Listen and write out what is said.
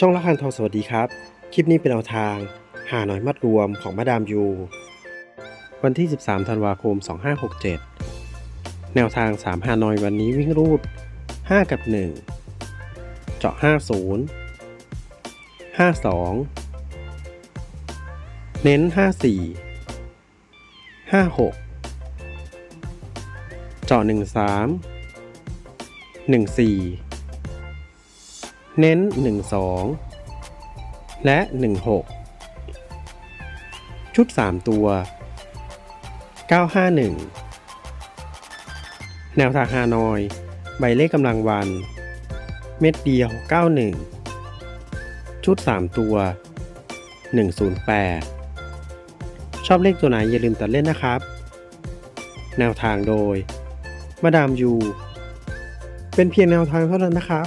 ช่องละคันทองสวัสดีครับ คลิปนี้เป็นแนวทาง หาหน่อยมัดรวมของมาดามยู วันที่ 13 ธันวาคม 2567 แนวทาง 3 หาหน่อยวันนี้วิ่งรูด 5 กับ 1 เจาะ 50 52 เน้น 54 56 เจาะ 13 14 เน้น 12 และ 16 ชุด 3 ตัว 951 แนวทางฮานอย ใบเลขกำลังวัน เม็ดเดียว 91 ชุด 3 ตัว 108 ชอบเลขตัวไหนอย่าลืมตัดเล่นนะครับ แนวทางโดย มาดามยู เป็นเพียงแนวทางเท่านั้นนะครับ